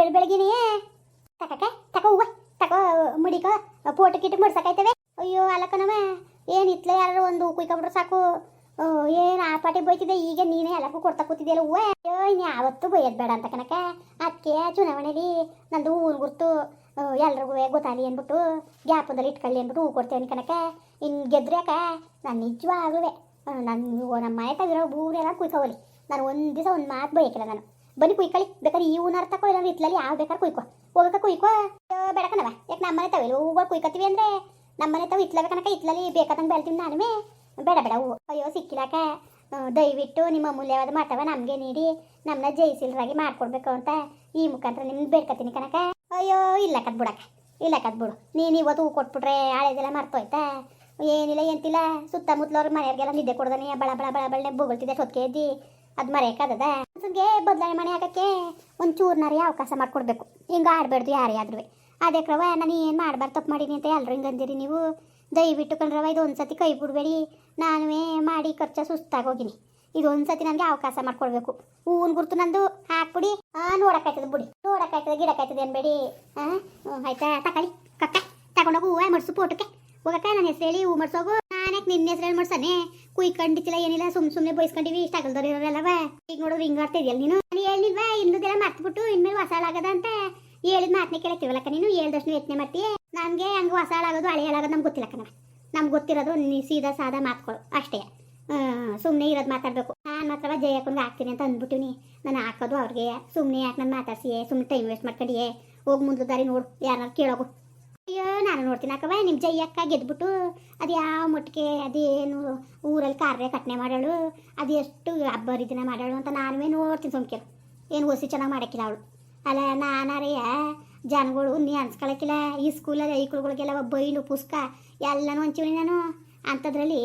ಬೆಳ್ ಬೆಳಗಿನೇ ತಕಕ ತಕ ಹೂವ, ತಕ ಮುಡಿಕ ಪೋಟ ಕಿಟ್ ಮುಡ್ಸಕಾಯ್ತವೆ. ಅಯ್ಯೋ ಅಲಕನವ ಏನು ಇತ್ಲೇ ಯಾರು ಒಂದು ಕುಯ್ಕೊಂಬಿಟ್ರೆ ಸಾಕು. ಏನು ಆ ಪಾಟಿ ಬೈತಿದೆ ಈಗ ನೀನೇ ಎಲ್ಲಕ್ಕೂ ಕೊಡ್ತಾ ಕೂತಿದೆಯಲ್ಲ ಹೂವ. ಅಯ್ಯೋ ಇನ್ನು ಯಾವತ್ತು ಬೈಯೋದು ಬೇಡ ಅಂತ ಕನಕ ಅದಕ್ಕೆ ಚುನಾವಣೆಲಿ ನಂದು ಹೂವಿನ ಗುರ್ತು ಎಲ್ರಿಗೂ ಗೊತ್ತಾಗಲಿ ಅಂದ್ಬಿಟ್ಟು ಗ್ಯಾಪದಲ್ಲಿ ಇಟ್ಕೊಳ್ಳಿ ಅಂದ್ಬಿಟ್ಟು ಹೂ ಕೊಡ್ತೇವೆ ಕನಕ ಇನ್ನು ಗೆದ್ರ್ಯಾಕ ನಾನು ನಿಜವಾಗ್ಲೂ ನಾನು ನಮ್ಮ ಮನೆ ತಗಿರೋ ಹೂನೆಲ್ಲ ಕುಯ್ಕೋಲಿ ನಾನು ಒಂದು ದಿವಸ ಒಂದು ಮಾತು ಬೈಕಿಲ್ಲ ನಾನು. ಬನ್ನಿ ಕುಯ್ಕೊಳ್ಳಿ ಬೇಕಾದ್ರೆ ಈ ಹೂನಾರ ತಕೋ ಇಲ್ಲ ಇತ್ಲಲ್ಲಿ ಯಾವ ಬೇಕಾದ್ರೆ ಕುಯ್ಕೋ. ಹೋಗಕ ಕುಯ್ಕೋ ಅಯ್ಯೋ, ಬೇಡ ಕಣವ ಯಾಕೆ ನಮ್ಮನೆ ತವಿಲ್ಲ ಹೂಗಳು ಕುಯ್ಕತ್ತೀವಿ ಅಂದ್ರೆ ನಮ್ಮ ಮನೆ ತಾವು ಬೇಕನಕ ಕನಕ ಇತ್ಲಲ್ಲಿ ಬೇಕಾದಂಗೆ ಬೆಳ್ತೀನಿ ನಾನುವೇ. ಬೇಡ ಬೇಡ ಹೂವು ಅಯ್ಯೋ ಸಿಕ್ಕಿಲಾಕ ದಯವಿಟ್ಟು ನಿಮ್ಮ ಅಮೂಲ್ಯವಾದ ಮಠವ ನಮಗೆ ನೀಡಿ ನಮ್ಮನ್ನ ಜಯಿಸಿಲ್ರಾಗಿ ಮಾಡ್ಕೊಡ್ಬೇಕು ಅಂತ ಈ ಮುಖಾಂತರ ನಿಮ್ಗೆ ಬೇಡ್ಕತ್ತೀನಿ ಕನಕ ಅಯ್ಯೋ ಇಲ್ಲ ಕತ್ ಬಿಡಕ ಇಲ್ಲ ಕತ್ ಬಿಡು. ನೀನು ಇವತ್ತು ಹೂ ಕೊಟ್ಬಿಟ್ರೆ ಹಳೆದೆಲ್ಲ ಮರ್ತೋಯ್ತಾ? ಏನಿಲ್ಲ ಎಂತಿಲ್ಲ. ಸುತ್ತಮುತ್ತಲವ್ರ ಮನೆಯವ್ರಿಗೆಲ್ಲ ನಿದ್ದೆ ಕೊಡ್ದಾನೆ ಬಳ ಬಳ ಬಳ ಬಳ್ಳೆ ಬೊಗಳ್ತಿದ್ದೆ ಸೊತ್ಕೆ ಎದ್ದಿ. ಅದು ಮರೆಯಕ್ಕಾಗದ ಅನ್ಸನ್ಗೆ ಬದಲಾವಣೆ ಮನೆ ಹಾಕೋಕ್ಕೆ ಒಂದು ಅವಕಾಶ ಮಾಡಿಕೊಡ್ಬೇಕು. ಹಿಂಗೆ ಆಡಬಾರ್ದು ಯಾರೇ ಆದ್ರೂ ಅದೇ ಕ್ರವ, ನಾನು ಏನು ಮಾಡಬಾರ್ದು, ತಪ್ಪು ಮಾಡೀನಿ ಅಂತ ಎಲ್ಲರೂ ಹಿಂಗೆ ಅಂದಿರಿ ನೀವು? ದಯವಿಟ್ಟು ಕಣ್ರವ ಇದು ಒಂದ್ಸತಿ ಕೈ ಬಿಡಬೇಡಿ. ನಾನುವೇ ಮಾಡಿ ಖರ್ಚ ಸುಸ್ತಾಗೋಗಿನಿ ಇದು ಒಂದ್ಸತಿ ನನಗೆ ಅವಕಾಶ ಮಾಡ್ಕೊಡ್ಬೇಕು. ಹೂವಿನ ಗುರ್ತು ನಂದು, ಹಾಕ್ಬಿಡಿ. ಹಾಂ ನೋಡೋಕ್ಕಾಯ್ತದೆ ಬಿಡಿ. ನೋಡೋಕ್ಕಾಯ್ತದೆ, ಗಿಡಕ್ಕಾಯ್ತದೆ ಅನ್ಬೇಡಿ ಹಾಂ ಆಯ್ತಾ? ತಗೊಳ್ಳಿ ಕಕ್ಕ. ತಗೊಂಡೋಗಿ, ಹೂವು ಮಡ್ಸು, ಪೋಟಕ್ಕೆ. ಹೋಗಕ್ಕ, ನನ್ನ ಹೆಸರು ಹೇಳಿ ಹೂ ಮಡ್ಸೋಗು. ನಾನ್ಯಾಕೆ ನಿನ್ನ ಹೆಸರು ಮಾಡ್ಸಾನೆ? ಕುಯ್ ಕಂಡಿತಿಲ್ಲ ಏನಿಲ್ಲ, ಸುಮ್ ಸುಮ್ನೆ ಬೈಸ್ಕೊಂಡಿವಿ, ಇಷ್ಟ ಆಗಲ್ದವ್ರು ಇರೋರಲ್ಲವ ಈಗ ನೋಡೋದು ಹಿಂಗೆ ಆಡ್ತಾ ಇದೆಯಲ್ಲ ನೀನು? ನಾನು ಹೇಳಿಲ್ವಾ ಇನ್ನುದೆಲ್ಲ ಮರ್ತ್ಬಿಟ್ಟು ಇನ್ಮೇಲೆ ಹೊಸಾಳಾಗದ ಅಂತ ಹೇಳಿದ ಮಾತನೆ ಕೇಳಕ್ತಿವಲ್ಲಕ್ಕ ನೀನು? ಹೇಳ್ದಷ್ಟು ಯತ್ನೆ ಮಾಡ್ತೀಯ ನನಗೆ ಹಂಗೆ ಹೊಸಾಳಾಗೋದು ಹಳೆಯಲಾಗೋದು ನಮ್ಗೆ ಗೊತ್ತಿಲ್ಲ ಕಣ ನಮ್ಗೆ ಗೊತ್ತಿರೋದು ನೀ ಸೀದಾ ಸಾದಾ ಅಷ್ಟೇ. ಸುಮ್ಮನೆ ಇರೋದು ಮಾತಾಡಬೇಕು. ನಾನು ಮಾತ್ರ ಜಯಕ್ಕಂಗೆ ಹಾಕ್ತೀನಿ ಅಂತ ಅಂದ್ಬಿಟ್ಟಿನಿ ನಾನು ಹಾಕೋದು ಅವ್ರಿಗೆ. ಸುಮ್ಮನೆ ಯಾಕೆ ನಾನು ಮಾತಾಡ್ಸಿಯೇ? ಸುಮ್ಮನೆ ಟೈಮ್ ವೇಸ್ಟ್ ಮಾಡ್ಕೊಂಡಿಯೇ? ಹೋಗಿ ಮುಂದೆ ದಾರಿ ನೋಡು ಯಾರು ಕೇಳೋಗು. ಅಯ್ಯೋ, ನಾನು ನೋಡ್ತೀನಿ ಅಕ್ಕವ ನಿಮ್ಮ ಜಯ್ಯಕ್ಕ ಗೆದ್ಬಿಟ್ಟು ಅದು ಯಾವ ಮಟ್ಟಿಗೆ ಅದೇನು ಊರಲ್ಲಿ ಕಾರ್ಯ ಕಟ್ಟನೆ ಮಾಡಾಳು ಅದು ಎಷ್ಟು ಹಬ್ಬ ದಿನ ಮಾಡಾಳು ಅಂತ ನಾನುವೇ ನೋಡ್ತೀನಿ ಸುಮ್ಕಿರು ಏನು ಓಸಿ ಚೆನ್ನಾಗಿ ಮಾಡೋಕ್ಕಿಲ್ಲ ಅವಳು. ಅಲ್ಲ ನಾನಾರೆಯ ಜನಗಳು ನೀ ಅನ್ಸ್ಕೊಳಕ್ಕಿಲ್ಲ, ಈ ಸ್ಕೂಲಲ್ಲಿ ಐಕ್ಳುಗಳಿಗೆಲ್ಲ ಬೈಲು ಪುಸ್ತಕ ಎಲ್ಲನೂ ಹಂಚೀನಿ ನಾನು. ಅಂಥದ್ರಲ್ಲಿ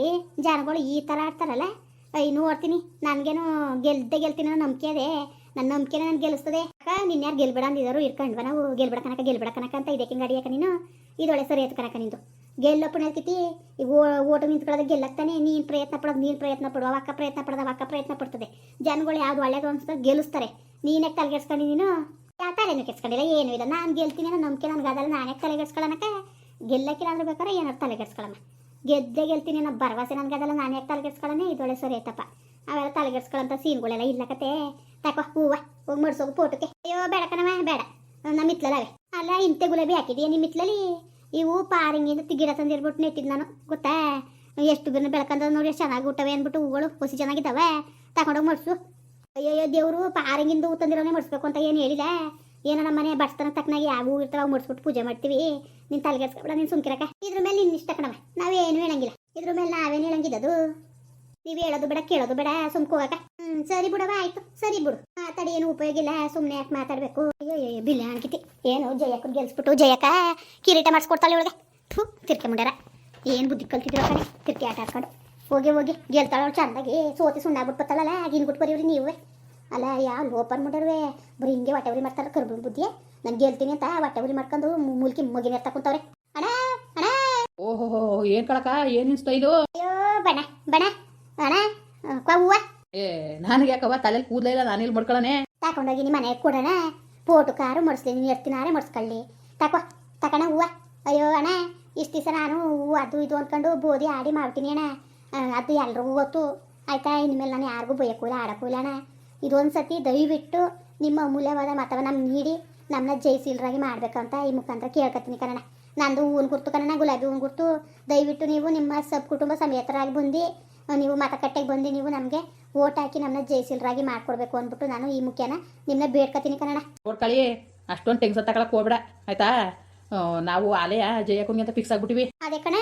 ಜನಗಳು ಈ ಥರ ಆಡ್ತಾರಲ್ಲ ಐ ನೋಡ್ತೀನಿ, ನನಗೇನು ಗೆಲ್ದೆ ಗೆಲ್ತೀನಿ ನಂಬಿಕೆ ಅದೇ ನನ್ನ ನಂಬಿಕೆನೇ ನಾನು ಗೆಲ್ಲಿಸ್ತದೆ ಅಕ್ಕ ನಿನ್ನ ಯಾರು ಗೆಲ್ಬೇಡ ಅಂದಿದಾರು ಇರ್ಕೊಂಡ್ವ ನಾವು ಗೆಲ್ಬೇಡ ಕನಕ ಗೆಲ್ಬೇಡ ಕನಕ ಅಂತ ಇದಕ್ಕೆ ಗಡಿಯಾಕ ನೀನು? ಇದೊಳೆ ಸರಿ ಆಯ್ತು ಕನಕ ನಿಂದು. ಗೆಲ್ಲಪ್ಪನ ಈ ಈಗ ಓಟ ನಿಂತ್ಕೊಳ್ಳೋದು ಗೆಲ್ಲಕ್ತಾನೆ ನೀನು ಪ್ರಯತ್ನ ಪಡೋದು, ನೀನು ಪ್ರಯತ್ನ ಪಡುವ ಅಕ್ಕ ಪ್ರಯತ್ನ ಪಡೋದು ಅವಕ್ಕ ಪ್ರಯತ್ನ ಪಡ್ತದೆ. ಜನಗಳು ಯಾವ್ದು ಒಳ್ಳೇದು ಅನ್ಸ್ತದೆ ಗೆಲ್ಲಿಸ್ತಾರೆ. ನೀನೇ ತಲೆಗೆಡ್ಸ್ಕೊಂಡು ನೀನು? ಯಾವ ತಲೆನೂ ಕೆಡ್ಸ್ಕೊಂಡಿಲ್ಲ, ಏನೂ ಇಲ್ಲ. ನಾನು ಗೆಲ್ತೀನಿ ಅನ್ನೋ ನಂಬಿಕೆ ನನಗೆ ಅದಲ್ಲ ನಾನೇ ತಲೆಗೆಡ್ಸ್ಕೊಳ್ಳೋಣಕ್ಕ ಗೆಲ್ಲಕ್ಕಿಲ್ಲ ಅಂದ್ರೆ ಬೇಕಾದ್ರೆ ಏನಾರು ತಲೆಗೆಡ್ಸ್ಕೊಳ್ಳೋಣ ಗೆದ್ದೆ ಗೆಲ್ತೀನಿ ಅನ್ನೋ ಭರವಸೆ ನಾನು ಯಾಕೆ ತಲೆಗೆಡ್ಸ್ಕೊಳ್ಳೋಣ ಇದೊಳೆ ಸರಿ ಆಯ್ತಪ್ಪ. ಅವೆಲ್ಲ ತಲೆಗೆಡ್ಸ್ಕೊಳ್ಳೋಂಥ ಸೀನ್ಗಳೆಲ್ಲ ಇಲ್ಲ ಕತೆ. ತಕೋ, ಹೂವ, ಹೋಗಿ ಮಡ್ಸೋಗು ಫೋಟೋಕ್ಕೆ ಅಯ್ಯೋ, ಬೇಡ ಕಣವ ಬೇಡ. ನಮ್ಮ ಹಿತ್ಲಲ್ಲವೆ ಅಲ್ಲ, ಇಂತೆ ಗುಲಾಬಿ ಹಾಕಿದೀಯ ನಿಮ್ಮ ಮಿತ್ಲಲ್ಲಿ? ಇವು ಪಾರಿಂಗಿಂದ ಗಿಡ ತಂದಿರ್ಬಿಟ್ಟು ನೆಟ್ಟಿದ್ದು ನಾನು, ಗೊತ್ತಾ? ಎಷ್ಟು ಬಿರ್ನ ಬೆಳ್ಕಂದ ನೋಡಿ ಎಷ್ಟು ಚೆನ್ನಾಗಿ ಹುಟ್ಟವೆ ಅಂದ್ಬಿಟ್ಟು ಹೂಗಳು ಹೊಸಿ ಚೆನ್ನಾಗಿದ್ದಾವೆ. ತಗೊಂಡೋಗಿ ಮಡ್ಸು. ಅಯ್ಯೋ ದೇವರು, ಪಾರಿಂಗಿಂದ ಹೂ ತಂದಿರೋನೇ ಮಡಿಸ್ಬೇಕು ಅಂತ ಏನು ಹೇಳಿಲ್ಲ. ಏನೋ ನಮ್ಮ ಮನೆ ಬಡ್ಸ್ತಾನ ತಕ್ಕನಾಗಿ ಯಾವ ಹೂ ಇರ್ತಾವ ಮಡಿಸ್ಬಿಟ್ಟು ಪೂಜೆ ಮಾಡ್ತೀವಿ. ನಿನ್ನ ತಲೆಗೆಡ್ಸ್ಕೊಬೇಡ ನೀನು ಸುಮ್ಕಿರಕ ಇದ್ರ ಮೇಲೆ ನಿನ್ನ ಇಷ್ಟ ಕಣವ ನಾವೇನು ಹೇಳಂಗಿಲ್ಲ. ಇದ್ರ ಮೇಲೆ ನಾವೇನು ಹೇಳಂಗಿದ್ದದು? ನೀವು ಹೇಳೋದು ಬೇಡ ಕೇಳೋದು ಬೇಡ ಸುಮ್ಕೋಗಕ ಹ್ಮ್ ಸರಿ ಬಿಡವ ಆಯ್ತು. ಸರಿ ಬಿಡು. ಮಾತಾಡಿ ಏನು ಉಪಯೋಗ ಇಲ್ಲ ಸುಮ್ಮನೆ ಯಾಕೆ ಮಾತಾಡ್ಬೇಕು? ಅಯ್ಯೋ ಬಿಲ್ಲ ಅನ್ಕಿತಿ. ಏನು ಜಯಕ್ಕ ಗೆಲ್ಸ್ಬಿಟ್ಟು ಜಯಕ್ಕ ಕಿರೀಟ ಮಾಡಿಸ್ಕೊಡ್ತಾಳೆ ಇವಳಿಗೆ. ಥೂ ತಿರ್ಕೆ ಮುಂಡ್ಯಾರ ಏನು ಬುದ್ಧಿ ಕಲ್ತಿದ್ರು ಕಣೆ ತಿರ್ಕೆ ಆಟ ಆಡ್ಕೊಂಡು. ಹೋಗಿ ಹೋಗಿ ಗೆಲ್ತಾಳ ಅವ್ಳು ಚಂದಾಗಿ. ಸೋತಿ ಸುಣ್ಣ ಬಿಟ್ಬತ್ತಲ್ಲ ಆಗಿನ ಬಿಟ್ಟು ಬರೀವ್ರಿ ನೀವೇ. ಅಲ್ಲ ಯಾವ ಓಪನ್ ಮುಂಡರ್ವೆ? ಬರೀ ಹಿಂಗೆ ಹೊಟ್ಟೆ ಉರಿ ಮಾಡ್ತಾರೆ ಕರ್ಬು ಬುದ್ಧಿ ನಾನು ಗೆಲ್ತೀನಿ ಅಂತ ಹೊಟ್ಟೆ ಉರಿ ಮಾಡ್ಕೊಂಡು ಮೂಲ್ಕಿ ಮುಗಿನ ಕುಂತವ್ರೆ ಅಣ್ಣ ಅಣ್ಣ. ಓಹೋ ಏನ್ ಕಳಕ ಏನಿಸ್ತಾ ಇದು? ಅಯ್ಯೋ ಬಣ ಬಣ ಅಣ್ಣ ಹೂವ? ಏ ನನಗೆ ಯಾಕವ ತಲೆಯಲ್ಲಿ ಕೂದಲೇ ಇಲ್ಲ ನಾನು ಇಲ್ಲಿ ಮಡ್ಕೊಳನೆ. ತಕೊಂಡೋಗಿ ನಿಮ್ಮ ಮನೆಗೆ ಕೊಡೋಣ. ಪೋಟು ಕಾರು ಮಡಿಸ್ಲಿ ನೀನು ಎರ್ತಿನಾರೆ ಮಡಿಸ್ಕೊಳ್ಳಿ. ತಕೋ ತಕಣ ಹೂವ. ಅಯ್ಯೋ ಅಣ್ಣ ಇಷ್ಟು ದಿವಸ ನಾನು ಹೂವು ಅದು ಇದು ಅಂದ್ಕೊಂಡು ಬೋದಿ ಆಡಿ ಮಾಡ್ತೀನಿ ಅಣ್ಣ. ಅದು ಎಲ್ರಿಗೂ ಗೊತ್ತು. ಆಯ್ತಾ ಇನ್ಮೇಲೆ ನಾನು ಯಾರಿಗೂ ಬೈಯಕ್ಕೂ ಇಲ್ಲ ಆಡಕ್ಕೂ ಇಲ್ಲ ಅಣ್ಣ. ಇದೊಂದು ಸತಿ ದಯವಿಟ್ಟು ನಿಮ್ಮ ಅಮೂಲ್ಯವಾದ ಮತವ ನಮ್ಮ ನೀಡಿ ನಮ್ಮನ್ನ ಜಯಿಸಿಲ್ರಾಗಿ ಮಾಡ್ಬೇಕಂತ ಈ ಮುಖಾಂತರ ಕೇಳ್ಕೊತೀನಿ ಕಣ ನಂದು ಹೂವಿನ ಗುರ್ತು ಕಣ ಗುಲಾಬಿ ಹೂವಿನ ಗುರ್ತು. ದಯವಿಟ್ಟು ನೀವು ನಿಮ್ಮ ಸಬ್ ಕುಟುಂಬ ಸಮೇತರಾಗಿ ಬಂದು ನೀವು ಮತಕಟ್ಟೆಗೆ ಬಂದು ನೀವು ನಮಗೆ ಓಟ್ ಹಾಕಿ ನಮ್ಮನ್ನ ಜೈಸಿಲ್ರಾಗಿ ಮಾಡ್ಕೊಡ್ಬೇಕು ಅಂದ್ಬಿಟ್ಟು ನಾನು ಈ ಮುಖ್ಯನ ನಿಮ್ಮನ್ನ ಬೇಡ್ಕೊತೀನಿ ಕನ್ನಡ. ನೋಡ್ಕೊಳ್ಳಿ ಅಷ್ಟೊಂದು ಟೆನ್ಷನ್ ತಗೊಳಕ್ ಹೋಗ್ಬೇಡ ಆಯ್ತಾ? ನಾವು ಆಲೆಯ ಜಯಕುಂಗಿ ಅಂತ ಫಿಕ್ಸ್ ಆಗ್ಬಿಟ್ಟಿವಿ. ಅದೇ ಕಣೆ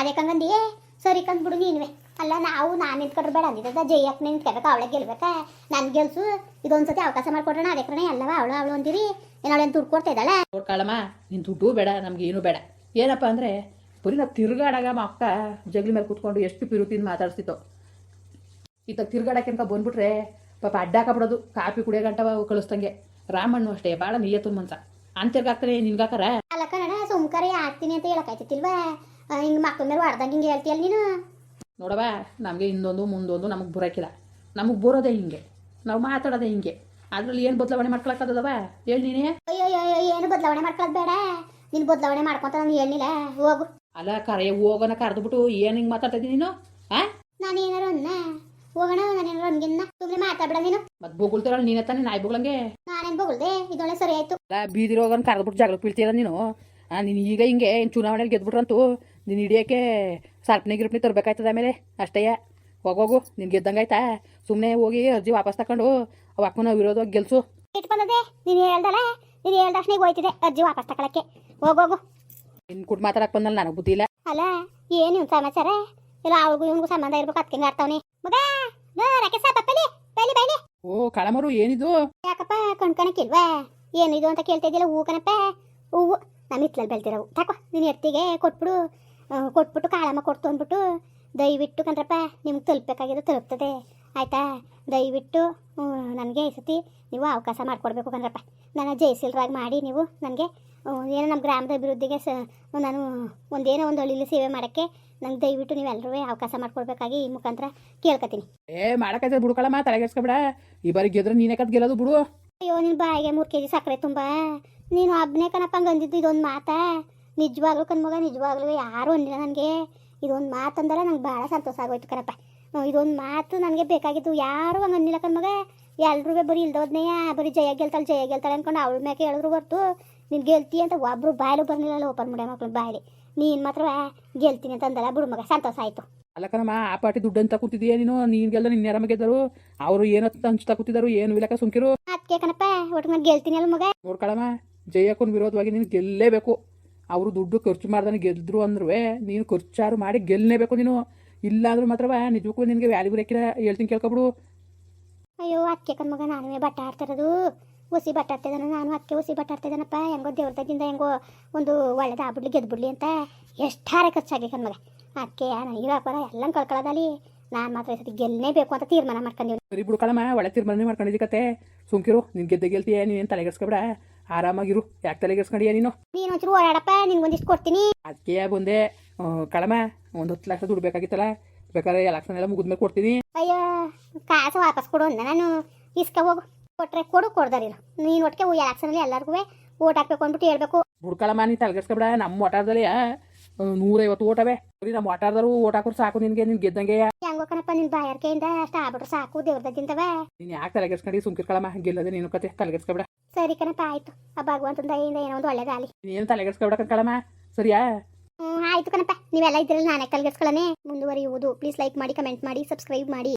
ಅದೇ ಕಂಗಂದಿಯೇ ಸರಿ ಕಂದ್ಬಿಡು ನೀನುವೆ. ಅಲ್ಲ ನಾವು ನಾನು ನಿಂತ್ಕೊಂಡ್ರೆ ಬೇಡ ಅಂದಿದ್ದ. ಜಯಕ್ಕೆ ನಿಂತ್ಕೋಬೇಕು ಅವಳೆ ಗೆಲ್ಬೇಕಾ? ನಾನು ಗೆಲ್ಸು ಇದೊಂದ್ಸತಿ ಅವಕಾಶ ಮಾಡ್ಕೊಡೋಣ ಅದೇ ಕಣೆ. ಅಲ್ಲವ ಅವಳು ಅವಳು ಅಂದಿರಿ ಏನವಳೇನು ದುಡ್ಡು ಕೊಡ್ತಾ ಇದ್ದಾಳೆ? ನೋಡ್ಕೊಳ್ಳಮ್ಮ ನಿನ್ ದುಡ್ಡು ಬೇಡ ನಮ್ಗೆ ಏನು ಬೇಡ. ಏನಪ್ಪ ಅಂದ್ರೆ ಬರೀ ನಾವು ತಿರ್ಗಾಡಾಗ ನಮ್ಮ ಅಕ್ಕ ಜಗ್ಲಿ ಮೇಲೆ ಕೂತ್ಕೊಂಡು ಎಷ್ಟು ಪಿರುತಿನ ಮಾತಾಡ್ತಿತ್ತು ಇತ್ತ ತಿರುಗಾಡಕ್ಕೆ ಅಂತ ಬಂದ್ಬಿಟ್ರೆ ಪಾಪ ಅಡ್ಡಾಕಬಿಡೋದು ಕಾಫಿ ಕುಡಿಯೋ ಗಂಟ ಕಳಿಸ್ದಂಗೆ. ರಾಮಣ್ಣು ಅಷ್ಟೇ ಭಾಳ ನೀಯತ್ತು ಮನ್ಸ. ಅಂತಿರ್ಗಾಕ್ತಾನೆ ನಿನ್ಗಾಕರ? ಅಲ್ಲ ಕಣ ಸುಮ್ಕರೆ ಆಗ್ತೀನಿ ಅಂತ ಹೇಳಕ್ಕಾಯ್ತಿಲ್ವಾ ಹಿಂಗೆ ಮಕ್ಕಳ ಮೇಲೆ ಹೊಡ್ದಂಗೆ ಹಿಂಗೆ ಹೇಳ್ತೀಯಲ್ಲ ನೀನು? ನೋಡವ ನಮಗೆ ಇನ್ನೊಂದು ಮುಂದೊಂದು ನಮಗೆ ಬರೋಕ್ಕಿಲ್ಲ. ನಮಗೆ ಬರೋದೇ ಹಿಂಗೆ. ನಾವು ಮಾತಾಡೋದೇ ಹಿಂಗೆ. ಅದ್ರಲ್ಲಿ ಏನು ಬದಲಾವಣೆ ಮಾಡ್ಕೊಳಕ್ಕಾಗದವ ಹೇಳಿ ನೀನೇ. ಅಯ್ಯೋ, ಏನು ಬದಲಾವಣೆ ಮಾಡ್ಕೊಳ್ಳೋದು ಬೇಡ ನೀನು ಬದಲಾವಣೆ ಮಾಡ್ಕೊಂತ ನಾನು ಹೇಳಿಲ್ಲ ಹೋಗು ಅಲ್ಲ ಕರೆಯ ಹೋಗೋಣ ಕರೆದ್ಬಿಟ್ಟು ಏನು ಹಿಂಗೆ ಮಾತಾಡ್ತಿದ್ದೀನಿ ನೀನು? ಆ? ನಾನು ಏನಾರು ಅನ್ನ? ಹೋಗೋಣ ನಾನು ಏನಾರು ಅನ್ಗಿನ್ನ? ಸುಮ್ಮನೆ ಮಾತಾಡ್ಬೇಡ ನೀನು. ಮತ್ತೆ ಬೊಗಳ್ತಾರಲ್ಲ ನೀನೇ ತಾನೇ ನಾಯಿ ಬೊಗಳಂಗೆ? ನಾನೇನು ಬಗಳ್ದೆ? ಇದೊಳ್ಳೆ ಸರಿ ಆಯ್ತು. ಅಲ್ಲ ಬೀದಿರೋ ಹೋಗೋಣ ಕರೆದ್ಬಿಟ್ಟು ಜಗಳಕ್ಕೆ ಬೀಳ್ತೀರ ನೀನು? ನೀನು ಈಗ ಹಿಂಗೆ ಚುನಾವಣೆಯಲ್ಲಿ ಗೆದ್ಬಿಟ್ರಂತೂ ನೀನು ಹಿಡಿಯೋಕ್ಕೆ ಸರ್ಪಣಿ ಗಿರ್ಪಣಿ ತರಬೇಕಾಯ್ತದ ಆಮೇಲೆ ಅಷ್ಟೇ. ಹೋಗೋಗು ನಿನ್ ಗೆದ್ದಂಗಾಯ್ತಾ? ಸುಮ್ಮನೆ ಹೋಗಿ ಅರ್ಜಿ ವಾಪಸ್ ತಕೊಂಡು ಅವ ಅಕ್ಕನ ವಿರೋಧ ಗೆಲ್ಸು. ಬಂದದೆ ನೀನು ಹೇಳ್ದಲ್ಲ ನೀನು ಹೇಳ್ದಷ್ಟು ಹೋಯ್ತಿದೆ ಅರ್ಜಿ ವಾಪಸ್ ತಗೊಳಕ್ಕೆ. ಹೋಗೋಗು ಇನ್ನು ಕೊಟ್ಟು ಮಾತಾಡಕ್ ಬಂದಲ್ಲ ನನಗೆ ಬುದ್ಧಿ ಇಲ್ಲ. ಅಲ್ಲ ಏನು ಇವ್ನ್ ಸಮಾಚಾರ? ಇಲ್ಲ ಅವ್ರಿಗೂ ಇವ್ನಿಗೂ ಸಂಬಂಧ ಇರ್ಬೇಕು ಅದಕ್ಕೆ ಆಡ್ತಾವನಿ. ಮಗ ಬೈಲಿ ಓ ಕಳಮರು ಏನಿದು? ಯಾಕಪ್ಪ ಕಣ್ಕಣಕ್ಕಿಲ್ವಾ? ಏನಿದು ಅಂತ ಕೇಳ್ತಾ ಇದ್ದಿಲ್ಲ ಹೂ ಕಣಪ್ಪ. ಹೂವು ನಮ್ಮ ಹಿತ್ತಲಲ್ಲಿ ಬೆಳ್ತಿರೋವು ತಕೋ ನೀನು ಎತ್ತಿಗೆ ಕೊಟ್ಬಿಡು. ಕೊಟ್ಬಿಟ್ಟು ಕಾಳಮ್ಮ ಕೊಡ್ತು ಅಂದ್ಬಿಟ್ಟು ದಯವಿಟ್ಟು ಕಣ್ರಪ್ಪ ನಿಮ್ಗೆ ತಲುಪಬೇಕಾಗಿದ್ದು ತಲುಪ್ತದೆ. ಆಯ್ತಾ? ದಯವಿಟ್ಟು ನನಗೆ ಈ ಸತಿ ನೀವು ಅವಕಾಶ ಮಾಡಿಕೊಡ್ಬೇಕು ಕಣ್ರಪ್ಪ. ನನ್ನ ಜೈಸಿಲ್ರಾಗಿ ಮಾಡಿ ನೀವು ನನಗೆ ಏನೋ ನಮ್ಮ ಗ್ರಾಮದ ಅಭಿವೃದ್ಧಿಗೆ ಸ ನಾನು ಒಂದೇನೋ ಒಂದು ಹಳ್ಳಿಲಿ ಸೇವೆ ಮಾಡೋಕ್ಕೆ ನಂಗೆ ದಯವಿಟ್ಟು ನೀವೆಲ್ಲರೂ ಅವಕಾಶ ಮಾಡ್ಕೊಡ್ಬೇಕಾಗಿ ಈ ಮುಖಾಂತರ ಕೇಳ್ಕೊತೀನಿ. ಏ ಮಾಡಕ್ಕಾಯ್ತದೆ ಮಾ ಕಳಮ್ಮ ತಲೆಗೆಡ್ಸ್ಕೊಬೇಡ ಈ ಬಾರಿ ಗೆದ್ರೆ ನೀನೇ ಕತ್ ಗೆಲ್ಲೋದು ಬಿಡು. ಅಯ್ಯೋ ನಿನ್ನ ಬಾಯಿಗೆ ಮೂರು ಕೆ ಜಿ ಸಕ್ಕರೆ ತುಂಬ. ನೀನು ಒಬ್ಬನೇ ಕಣಪ್ಪ ಅಂದಿದ್ದು ಇದೊಂದು ಮಾತಾ. ನಿಜವಾಗ್ಲೂ ಕನ್ಮಗ ನಿಜವಾಗ್ಲೂ ಯಾರು ಅಂದಿಲ್ಲ ನನಗೆ. ಇದೊಂದು ಮಾತು ಅಂದರೆ ನಂಗೆ ಭಾಳ ಸಂತೋಷ ಆಗೋಯ್ತು ಕಣಪ್ಪ. ಹ್ಮ್, ಇದೊಂದು ಮಾತು ನನಗೆ ಬೇಕಾಗಿತ್ತು ಯಾರು ಹಂಗೆ ಅಂದಿಲ್ಲ ಕಣ್ಮಗ. ಎಲ್ರೂ ಬರೀ ಇಲ್ದೋದ್ನೆಯ ಬರಿ ಜಯ ಗೆಲ್ತಾಳೆ ಜಯ ಗೆಲ್ತಾಳೆ ಅನ್ಕೊಂಡು ಅವಳ ಮ್ಯಾಕೆ ಹೇಳಿದ್ರು ಹೊರ್ತು ನೀನು ಗೆಲ್ತಿ ಅಂತ ಒಬ್ರು ಬಾಯಲು ಬರ್ಲಿಲ್ಲ ಓಪನ್ ಮಾಡ್ಯ ಮಕ್ಳು ಬಾಯಲಿ ನೀನ್ ಮಾತ್ರ ಗೆಲ್ತೀನಿ ಅಂತ ಅಂದಲ್ಲ ಬಿಡು ಮಗ ಸಂತೋಷ ಆಯ್ತು. ಅಲ್ಲ ಕಣಮ್ಮ ಆ ಪಾರ್ಟಿ ದುಡ್ಡು ಅಂತ ಕೂತಿದೀಯ ನೀನು? ನೀನು ಗೆಲ್ದ ನಿನ್ನ ಯಾರಮ್ಮ ಗೆದ್ದರು? ಅವರು ಏನಂತ ಹಂಚ್ತಾ ಕೂತಿದ್ದಾರೆ ಏನು ವಿಲಕ ಸುಂಕಿರು ಅದಕ್ಕೆ ಕಣಪ್ಪ ಒಟ್ಟು ನಾನು ಗೆಲ್ತೀನಿ ಅಲ್ಲ ಮಗ. ನೋಡ್ಕೊಳಮ್ಮ ಜಯಕ್ಕನ ವಿರೋಧವಾಗಿ ನೀನು ಗೆಲ್ಲೇಬೇಕು. ಅವರು ದುಡ್ಡು ಖರ್ಚು ಮಾಡ್ದಾನೆ ಗೆದ್ರು ಅಂದ್ರೂ ನೀನು ಖರ್ಚಾರು ಮಾಡಿ ಗೆಲ್ಲಲೇಬೇಕು ನೀನು. ಇಲ್ಲ ಅಂದ್ರೂ ಮಾತ್ರವ ನಿಜಕ್ಕೂ ನಿನಗೆ ವ್ಯಾಲ್ಯೂ ರೇಖಿರ ಹೇಳ್ತೀನಿ ಕೇಳ್ಕೊಬಿಡು ಅಯ್ಯೋ ಅದಕ್ಕೆ ಕಣ್ಮಗ ನಾನುವೇ ಬಟ್ಟೆ ಆಡ್ತಿರೋದು ಹುಸಿ ಬಟ್ಟ ಆಡ್ತಿದ್ದಾನೆ ನಾನು ಅಕ್ಕಿ ಹುಸಿ ಬಟ್ಟ ಆಡ್ತಿದ್ದಾನಪ್ಪ ಹೆಂಗೋ ದೇವ್ರದಾಗಿಂದ ಹೆಂಗೋ ಒಂದು ಒಳ್ಳೇದಾಗ್ಬಿಡ್ಲಿ ಗೆದ್ಬಿಡ್ಲಿ ಅಂತ ಎಷ್ಟಾರೆ ಖರ್ಚಾಗಿ ಕಣ್ಮಗ ಅದಕ್ಕೆ ನಾನು ಇರೋಪರ ಎಲ್ಲ ಕಳ್ಕೊಳ್ಳೋದಲ್ಲಿ ನಾನು ಮಾತ್ರ ಈ ಸತಿ ಗೆಲ್ಲಲೇಬೇಕು ಅಂತ ತೀರ್ಮಾನ ಮಾಡ್ಕೊಂಡಿವ್ನಿ ಸರಿ ಬಿಡು ಕಣಮ್ಮ ಒಳ್ಳೆ ತೀರ್ಮಾನ ಮಾಡ್ಕೊಂಡಿದ್ದಿ ಕತೆ. ಸುಂಕಿರು ನಿನ್ ಗೆದ್ದೆ ಗೆಲ್ತೀಯ ನೀನು ತಲೆಗೆಡ್ಸ್ಕೊಬೇಡ? ಆರಾಮಾಗಿರು ಯಾಕೆ ತಲೆಗೆಡ್ಸ್ಕೊಂಡಿಯ ನೀನು? ನೀನು ಒಂಚೂರು ಓಡಾಡಪ್ಪ ನಿನ್ಗೊಂದಿಷ್ಟು ಕೊಡ್ತೀನಿ. ಅದಕ್ಕೆ ಬಂದೆ. ಕಳಮ ಒಂದು ಹತ್ತು ಲಕ್ಷ ದುಡ್ಡು ಬೇಕಾಗಿತ್ತಲ್ಲ? ಬೇಕಾದ್ರೆ ಎಲೆಕ್ಷನ್ ಎಲ್ಲ ಮುಗಿದ್ಮೇಲೆ ಕೊಡ್ತೀನಿ. ಅಯ್ಯೋ ಕಾಸು ವಾಪಸ್ ಕೊಡು ಅಂದ ನಾನು. ಇಸ್ಕ ಹೋಗು. ಕೊಟ್ರೆ ಕೊಡು ಕೊಡ್ದಾರಿಲ್ಲ ನೀನು ಒಟ್ಟಿಗೆ ಎಲೆಕ್ಷನಲ್ಲಿ ಎಲ್ಲರಿಗೂ ಓಟ್ ಹಾಕ್ಬೇಕು ಅಂದ್ಬಿಟ್ಟು ಹೇಳ್ಬೇಕು. ಬುಡ್ಕಳಮ್ಮ ನೀನು ತಲೆಗೆಡ್ಸ್ಕೊಬಿಡ ನಮ್ಮ ಓಟಾರ್ದಲ್ಲಿ ನೂರೈವತ್ತು ಓಟವೆ ಬರೀ ನಮ್ಮ ಓಟಾರ್ದಾರು ಓಟ್ ಹಾಕೋರು ಸಾಕು ನಿನ್ಗೆ ನಿನ್ ಗೆದ್ದಂಗೆ. ಹೆಂಗೋ ಕಣಪ್ಪ ನಿನ್ ಬಾಯಾರಿಕೆಯಿಂದ ಅಷ್ಟು ಆಗ್ಬಿಟ್ರೆ ಸಾಕು ದೇವ್ರದಿಂದವ ನೀನು ಯಾಕೆ ತಲೆಗೆಡ್ಸ್ಕೊಂಡು ಸುಮ್ಕಿರ್ಕಳಮ್ಮ ಗೆಲ್ಲದೆ ನೀನು ಕತೆ. ತಲೆಗೆಡ್ಸ್ಕೊಬೇಡ ಸರಿ ಕಣಪ್ಪ ಆಯ್ತು. ಆ ಭಗವಂತನ ದಯೆಯಿಂದ ಏನೋ ಒಂದು ಒಳ್ಳೇದಾಗಲಿ ನೀನು ತಲೆಗೆಡ್ಸ್ಕೊಬೇಡ ಕಳಮ್ಮ ಸರಿಯಾ? ಆಯ್ತು ಕಣಪ್ಪ. ನೀವೆಲ್ಲ ಇದ್ರಲ್ಲಿ ನಾನೇ ಕಲ್ಗೆಸ್ಕೊಳ್ಳನೆ ಮುಂದುವರಿಯುವುದು. ಪ್ಲೀಸ್ ಲೈಕ್ ಮಾಡಿ ಕಮೆಂಟ್ ಮಾಡಿ ಸಬ್ಸ್ಕ್ರೈಬ್ ಮಾಡಿ.